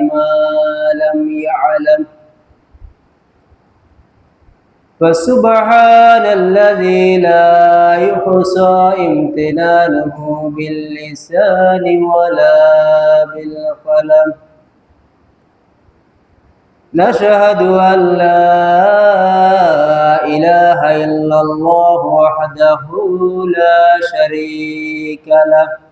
ما لم يعلم. فسبحان الذي لا يحصى امتنانه باللسان ولا بالقلم. نشهد أن لا إله إلا الله وحده لا شريك له.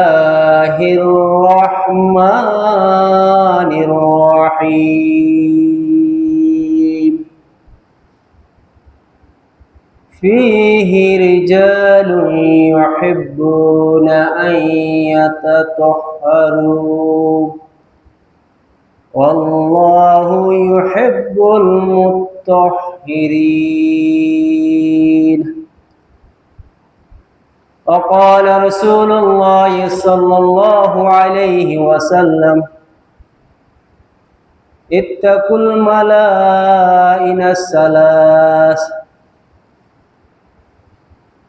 فيه رجال يحبون أن يتطهروا. والله يحب المطهرين. وقال رسول الله صلى الله عليه وسلم اتقوا الملائن الثلاث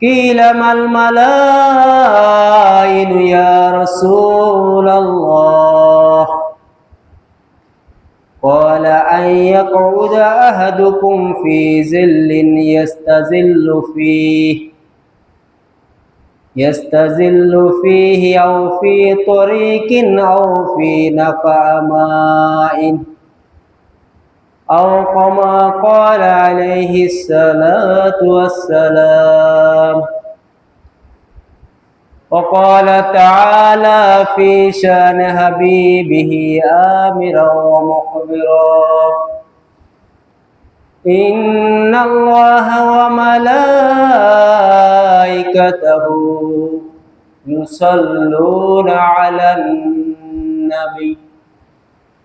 قيل ما الملائن يا رسول الله؟ قال أن يقعد أحدكم في ظل يستظل فيه يستزل فيه أو في طريق أو في نقع ماء. أو كما قال عليه الصلاة والسلام. وقال تعالى في شأن حبيبه آمرا ومخبرا. إن الله وملائكته يصلون على النبي.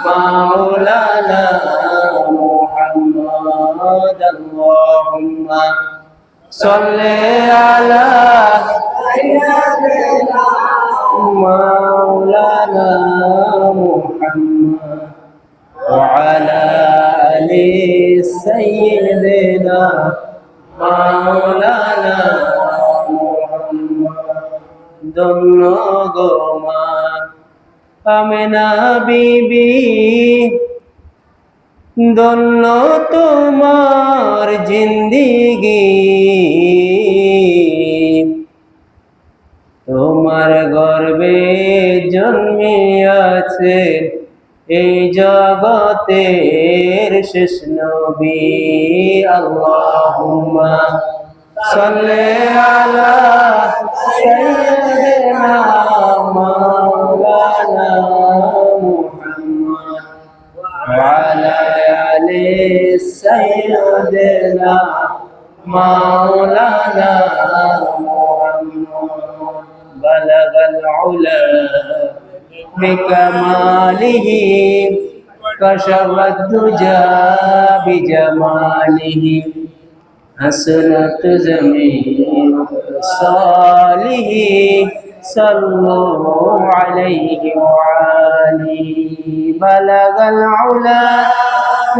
مولانا محمد اللهم صل على سيدنا مولانا محمد وعلى آل سيدنا مولانا محمد গমা আমেনা বিবি দন্য তোমার জিন্দিগি। তোমার গর্বে জন্মিয়াছে এই জগতের শেষ নবী, আল্লাহুম্মা সাল্লি আলা سيدنا مولانا محمد بلغ العلا بكماله كشف الدجى بجماله حسنت جميع خصاله صلوا عليه وعليه بلغ العلا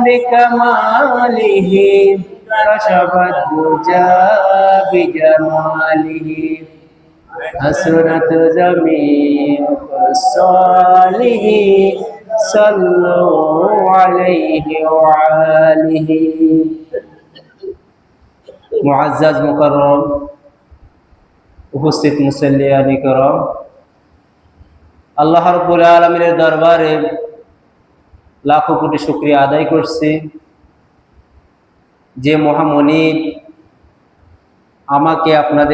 بكماله كشف الدجى بجماله حسنت جميع خصاله صلوا عليه وعليه মুআজ্জাজ মুকাররম উপস্থিত মুসল্লিয়ানি করম আল্লাহ রাব্বুল আলামিনের দরবারে লাখো কোটি শুক্রিয়া আদায় করছি। যে মহামণি আমাকে আপনাদের